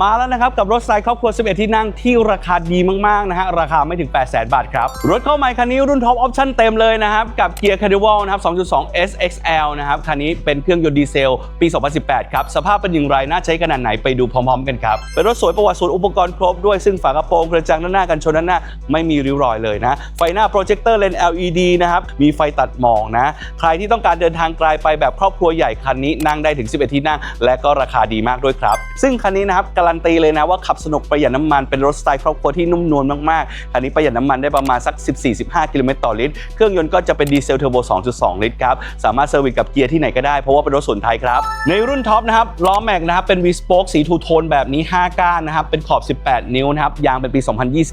มาแล้วนะครับ กับรถไตล์ครอบครัว 11 ที่นั่งที่ราคาดีมาก ๆ นะฮะ ราคาไม่ถึง 8 0 0 0 0 0 บาทครับ รถเข้าใหม่คันนี้รุ่นท็อปออปชั่นเต็มเลยนะครับ กับเกียร์ Carnival นะครับ 2.2 SXL นะครับ คันนี้เป็นเครื่องยนต์ดีเซล ปี 2018 ครับ สภาพเป็นอย่างไร น่าใช้ขนาดไหนไปดูพร้อม ๆ กันครับ เป็นรถสวยประวัติศูนย์อุปกรณ์ครบด้วยซึ่งฝากระโปรงกระจังด้านหน้ากันชนด้านหน้าไม่มีริ้วรอยเลยนะไฟหน้าโปรเจคเตอร์เลนส์ LED นะครับมีไฟตัดหมอกนะใครที่ต้องการเดินทางไกลไปแบบครอบครัวใหญ่คันนี้นั่งได้ถึง 11 ที่นั่ง และก็ราคาดีมากด้วยครับซึ่งคันนี้นะครับการันตีเลยนะว่าขับสนุกประหยัดน้ำมันเป็นรถสไตล์ครอบครัวที่นุ่มนวลมากๆคันนี้ประหยัดน้ำมันได้ประมาณสัก 14-15 กิโลเมตรต่อลิตร เครื่องยนต์ก็จะเป็นดีเซลเทอร์โบ 2.2 ลิตรครับ สามารถเซอร์วิสกับเกียร์ที่ไหนก็ได้ เพราะว่าเป็นรถส่วนไทยครับ ในรุ่นท็อปนะครับ ล้อแม็กนะครับ เป็น V Spoke สีทูโทนแบบนี้ 5 ก้านนะครับ เป็นขอบ 18 นิ้วนะครับ ยางเป็นปี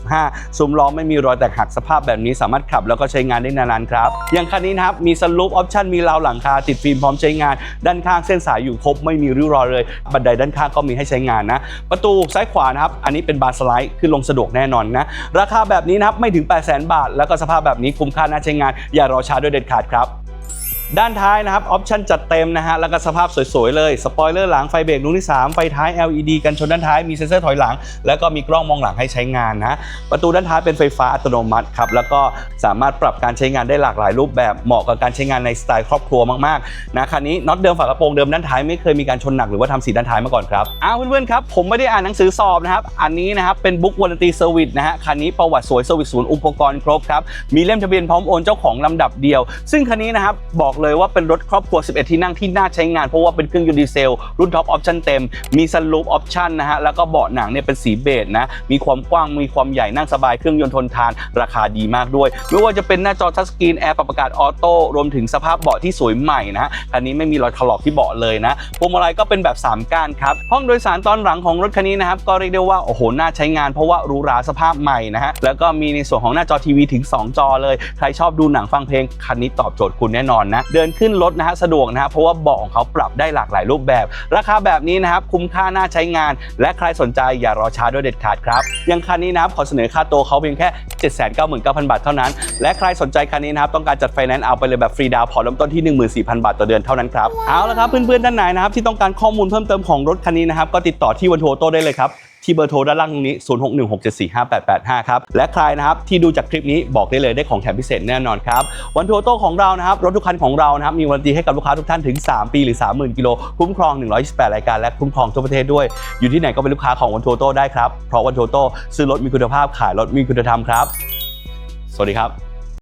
2025 ซุ้มล้อไม่มีรอยแตกหักสภาพแบบนี้สามารถขับแล้วก็ใช้งานได้นานๆครับ อย่างคันนี้นะครับ มีสลูปออปชั่น มีราวหลังคา ติดฟิล์มพร้อมใช้งาน ด้านข้างเส้นสายอยู่ครบ ไม่มีริ้วรอยเลย บันไดด้านข้างก็มีให้ใช้งานนะประตูซ้ายขวานะครับอันนี้เป็นบาร์สไลด์ขึ้นลงสะดวกแน่นอนนะราคาแบบนี้นะครับไม่ถึง 8 0 0 0 0 0 บาท แล้วก็สภาพแบบนี้คุ้มค่าน่าใช้งานอย่ารอช้าด้วยเด็ดขาดครับ ด้านท้ายนะครับออปชั่นจัดเต็มนะฮะแล้วก็สภาพสวยๆเลยสปอยเลอร์หลังไฟเบรกดวงที่ 3 ไฟท้าย LED กันชนด้านท้ายมีเซ็นเซอร์ถอยหลัง แล้วก็มีกล้องมองหลังให้ใช้งานนะประตูด้านท้ายเป็นไฟฟ้าอัตโนมัติครับแล้วก็สามารถปรับการใช้งานได้หลากหลายรูปแบบเหมาะกับการใช้งานในสไตล์ครอบครัวมากๆนะคันนี้น็อตเดิมฝากระโปรงเดิมด้านท้ายไม่เคยมีการชนหนักหรือว่าทำสีด้านท้ายมาก่อนครับอ้าวเพื่อนๆครับผมไม่ได้อ่านหนังสือสอบนะครับอันนี้นะครับเป็นบุ๊กวอร์ตีเซอร์วิสนะฮะคันนี้ประวัติสวยเซอร์วิสศูนย์อุปกรณ์ครบครับมีเล่มทะเบียนพร้อมโอนเจ้าของลำดับเดียว ซึ่งคันนี้นะครับบอกเลยว่าเป็นรถครอบครัว 11 ที่นั่งที่น่าใช้งาน เพราะว่าเป็นเครื่องยนต์ดีเซล รุ่นท็อปออปชั่นเต็ม มีซันรูฟออปชั่นนะฮะ แล้วก็เบาะหนังเนี่ยเป็นสีเบจนะ มีความกว้าง มีความใหญ่ นั่งสบาย เครื่องยนต์ทนทาน ราคาดีมากด้วย ไม่ว่าจะเป็นหน้าจอทัชสกรีน แอร์ปรับอากาศออโต้ รวมถึงสภาพเบาะที่สวยใหม่นะฮะคันนี้ไม่มีรอยถลอกที่เบาะเลยนะ พวงมาลัยก็เป็นแบบ 3 ก้านครับ ห้องโดยสารตอนหลังของรถคันนี้นะครับ ก็เรียกได้ว่า โอ้โห น่าใช้งาน เพราะว่าหรูหราสภาพใหม่นะฮะ แล้วก็มีในส่วนของหน้าจอทีวีถึง 2 จอเลย ใครชอบดูหนังฟังเพลงคันนี้ตอบโจทย์คุณแน่นอนนะเดินขึ้นรถนะฮะสะดวกนะฮะเพราะว่าเบาะของเขาปรับได้หลากหลายรูปแบบ ราคาแบบนี้นะครับคุ้มค่าน่าใช้งาน และใครสนใจอย่ารอช้าด้วยเด็ดขาดครับยังคันนี้นะครับขอเสนอค่าตัวเขาเพียงแค่ 799,000 บาทเท่านั้น และใครสนใจคันนี้นะครับต้องการจัดไฟแนนซ์เอาไปเลยแบบฟรีดาวน์ผ่อนเริ่มต้นที่ 14,000 บาทต่อเดือนเท่านั้นครับเอาละครับเพื่อนๆด้านไหนนะครับที่ต้องการข้อมูลเพิ่มเติมของรถคันนี้นะครับก็ติดต่อที่วันโทโต้ได้เลยครับ ที่เบอร์โทรด้านล่างตรงนี้ 0616745885 ครับ และใครนะครับที่ดูจากคลิปนี้บอกได้เลยได้ของแถมพิเศษแน่นอนครับ วันทัวร์โต้ของเรานะครับ รถทุกคันของเรานะครับ มีวันตีให้กับลูกค้าทุกท่านถึง 3 ปีหรือ 30,000 กิโล คุ้มครอง 128 รายการ และคุ้มครองทั่วประเทศด้วย อยู่ที่ไหนก็เป็นลูกค้าของวันทัวร์โต้ได้ครับ เพราะวันทัวร์โต้ซื้อรถมีคุณภาพขายรถมีคุณธรรมครับ สวัสดีครับ